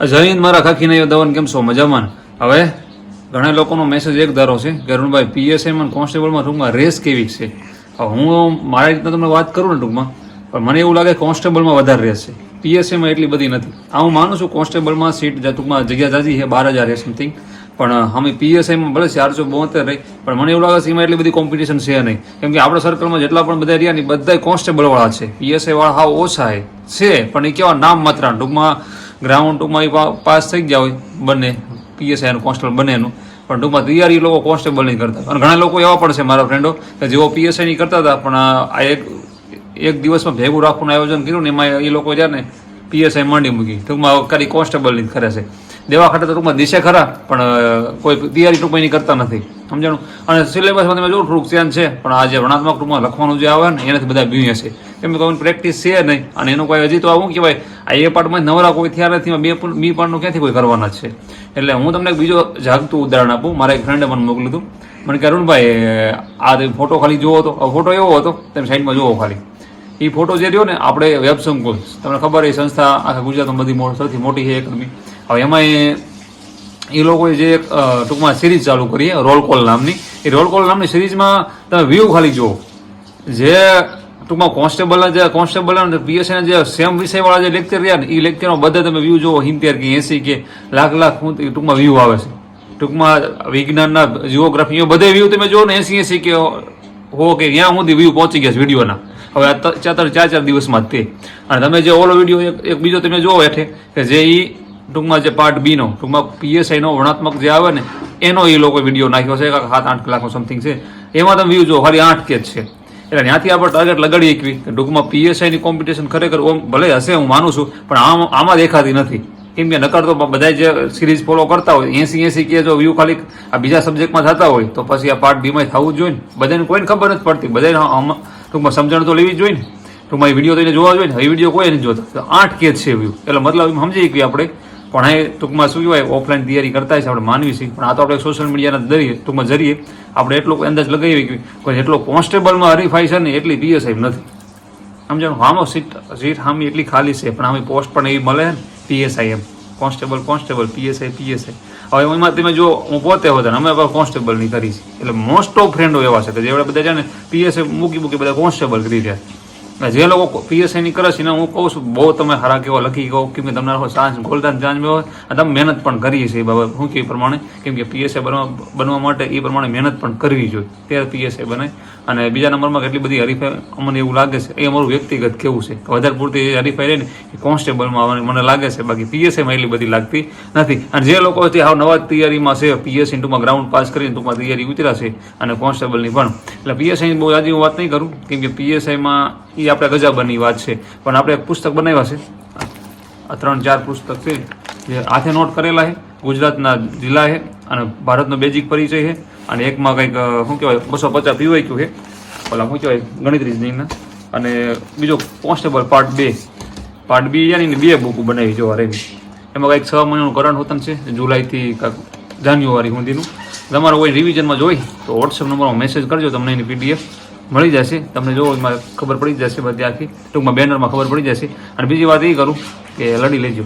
જય મારા ખાખી નહીં દવન, કેમ છો? મજામાં? હવે ઘણા લોકોનો મેસેજ એક ધારો છે કે અરુણભાઈ પીએસઆઈમાં કોન્સ્ટેબલમાં ટૂંકમાં રેસ કેવી છે? હું મારી રીતના તમને વાત કરું ને ટૂંકમાં, પણ મને એવું લાગે કોન્સ્ટેબલમાં વધારે રેસ છે. પીએસએમાં એટલી બધી નથી. આ હું માનું છું કોન્સ્ટેબલમાં સીટ ટૂંકમાં જગ્યા જાજી છે, બાર હજાર સમથિંગ પણ અમે પીએસઆઈમાં ભલે ચારસો બોતેર રહી, પણ મને એવું લાગે છે એમાં એટલી બધી કોમ્પિટિશન છે નહીં. કેમ કે આપણા સર્કલમાં જેટલા પણ બધા રહ્યા ને બધા કોન્સ્ટેબલવાળા છે. પીએસઆઈ વાળા હાવ ઓછા છે. પણ એ કેવા નામ માત્ર ટૂંકમાં ગ્રાઉન્ડ ટૂંકમાં એ પાસ થઈ ગયા હોય બંને અને કોન્સ્ટેબલ બંનેનું. પણ ટૂંકમાં તૈયારી લોકો કોન્સ્ટેબલ નહીં કરતા અને ઘણા લોકો એવા પણ છે મારા ફ્રેન્ડો કે જેઓ પીએસઆઈ નહીં કરતા હતા, પણ આ એક એક દિવસમાં ભેગું રાખવાનું આયોજન કર્યું ને એમાં એ લોકો જ્યાં ને પીએસઆઈ માંડી મૂકી. ટૂંકમાં કરી કોન્સ્ટેબલની કરે છે. દેવા ખાતે તો ટૂંકમાં દિશે ખરા, પણ કોઈ તૈયારી ટૂંકમાં એની કરતા નથી. સમજાણું? અને સિલેબસમાં તમે જો થોડુંક ચેન્જ છે, પણ આ જે વર્ણાત્મક ટૂંકમાં લખવાનું જે આવે ને, એનાથી બધા બીવી છે. કેમ કે પ્રેક્ટિસ છે નહીં, અને એનું કોઈ હજી તો આવું કહેવાય, આ એ પાર્ટમાં નવરા કોઈ થયા નથી બે બી પાર્ટનું ક્યાંથી કોઈ કરવાના છે? એટલે હું તમને એક બીજો જાગતું ઉદાહરણ આપું, મારા એક ફ્રેન્ડે મને મોકલ્યું હતું. મને કે, અરુણભાઈ આ ફોટો ખાલી જોવો હતો ફોટો એવો હતો, તમે સાઈડમાં જોવો ખાલી. એ ફોટો જે રહ્યો ને, આપણે વેબ સંકુલ. તમને ખબર એ સંસ્થા આખા ગુજરાતમાં બધી સૌથી મોટી છે એકેડમી હવે એમાં એ એ લોકોએ જે એક ટૂંકમાં સિરીઝ ચાલુ કરી રોલ કોલ નામની. એ રોલ કોલ નામની સિરીઝમાં તમે વ્યૂ ખાલી જુઓ. જે ટૂંકમાં કોન્સ્ટેબલના જે કોન્સ્ટેબલ પીએસઆઈના જે સેમ વિષયવાળા જે લેક્ચર રહ્યા ને એ લેક્ચરમાં બધા તમે વ્યૂ જુઓ હિંતેર કે એસી કે લાખ લાખ ટૂંકમાં વ્યૂ આવે છે. ટૂંકમાં વિજ્ઞાનના જીઓગ્રાફી બધે વ્યૂ તમે જુઓ ને, એસી એસી કે હો કે ત્યાં સુધી વ્યૂ પહોંચી ગયા છે વિડીયોના. હવે આ ચાર ચાર ચાર દિવસમાં જ તે. અને તમે જે ઓલો વીડિયો એક બીજો તમે જોવો હેઠે કે જે ઈ ટૂંકમાં જે પાર્ટ બીનો ટૂંકમાં પીએસઆઈનો વર્ણાત્મક જે આવે ને, એનો એ લોકો વીડિયો નાખ્યો છે સાત, આઠ કલાકનો સમથિંગ છે. એમાં તમે વ્યૂ જો ખાલી આઠ કે છે. એટલે ત્યાંથી આપણે ટાર્ગેટ લગાડી એકવી. કે ટૂંકમાં પીએસઆઈની કોમ્પિટિશન ખરેખર ઓમ, ભલે હશે, હું માનું છું, પણ આમ, આમાં દેખાતી નથી. કેમ કે નકર તો બધા જે સિરીઝ ફોલો કરતા હોય એસી એસી કે જો વ્યૂ ખાલી આ બીજા સબ્જેક્ટમાં થતા હોય, તો પછી આ પાર્ટ બીમાં થવું જ જોઈએ ને. બધાને કોઈને ખબર નથી પડતી. બધાને ટૂંકમાં સમજણ તો લેવી જ જોઈએ ને. ટૂંકમાં એ વીડિયો તો એને જોવા જોઈએ ને. એ વીડિયો કોઈ નથી જોતા આઠ કે છે વ્યૂ એટલે મતલબ સમજી કે આપણે. પણ એ ટૂંકમાં શું કહેવાય ઓફલાઈન તૈયારી કરતા છે આપણે માનવી છીએ. પણ આ તો આપણે સોશિયલ મીડિયાના દરિયે, ટૂંકમાં જરીએ, આપણે એટલો અંદાજ લગાવી કે કોઈ જેટલો કોન્સ્ટેબલમાં હરીફાઈ છે ને એટલી પીએસઆઈ નથી. સમજણ? હામો સીટ સીટ હામી એટલી ખાલી છે. પણ આમ પોસ્ટ પણ એવી મળે ને પીએસઆઈ એમ. કોન્સ્ટેબલ કોન્સ્ટેબલ પીએસઆઈ પીએસઆઈ હવે એમાં, તમે જો, હું પોતે હોતા અમે પણ કોન્સ્ટેબલની કરી છે એટલે મોસ્ટ ઓફ ફ્રેન્ડો એવા છે. કે જેવડે બધા છે ને પીએસઆઈ મૂકી મૂકી બધા કોન્સ્ટેબલ કરી રહ્યા જે લોકો પીએસઆઈ ની કરે છે ને, હું કહું છું, બહુ તમે હારા કેવો લખી કહો કેમ કે તમને ચાન્સ ગોલ્ડન ચાન્સ અને તમે મહેનત પણ કરી છે એ બાબત. હું કે પ્રમાણે, કેમ કે પીએસઆઈ બનવા બનવા માટે એ પ્રમાણે મહેનત પણ કરવી જોઈએ. ત્યારે પીએસઆઈ બને. અને બીજા નંબરમાં કેટલી બધી હરીફાઈ અમને એવું લાગે છે, એ અમારું વ્યક્તિગત કેવું છે. વધારે પૂરતી હરીફાઈ રહે ને, એ કોન્સ્ટેબલમાં મને લાગે છે. બાકી પીએસઆઈમાં એટલી બધી લાગતી નથી. અને જે લોકો જે આ નવા તૈયારીમાં છે પીએસસી ટૂંકમાં ગ્રાઉન્ડ પાસ કરીને ટૂંકમાં તૈયારી ઉતર્યા છે, અને કોન્સ્ટેબલની પણ. એટલે પીએસઆઈ બહુ આજે હું વાત નહીં કરું, કેમ કે પીએસઆઈમાં એ આપણે ગજાબરની વાત છે. પણ આપણે પુસ્તક બનાવ્યા છે. આ ત્રણ ચાર પુસ્તક છે. જે હાથે નોટ કરેલા છે. ગુજરાતના જિલ્લા છે અને ભારતનો બેઝિક પરિચય છે. અને એકમાં કંઈક શું કહેવાય, બસો પચાસ પીવાય છે. ઓલા, શું કહેવાય, ગણિત રીઝનિંગના અને બીજો કોન્સ્ટેબલ પાર્ટ બે. પાર્ટ બી યાની બે બુક બનાવી જોવા રેવી એમાં કંઈક છ મહિનાનું કરંટ હોતન છે. જુલાઈથી જાન્યુઆરી સુધીનું. તમારે કોઈ રિવિઝનમાં જોઈ તો વોટ્સએપ નંબરમાં મેસેજ કરજો. તમને એની પીડીએફ મળી જશે. તમને જો ખબર પડી જશે બધી આખી. ટૂંકમાં બેનરમાં ખબર પડી જશે. અને બીજી વાત એ કરું કે લડી લેજો.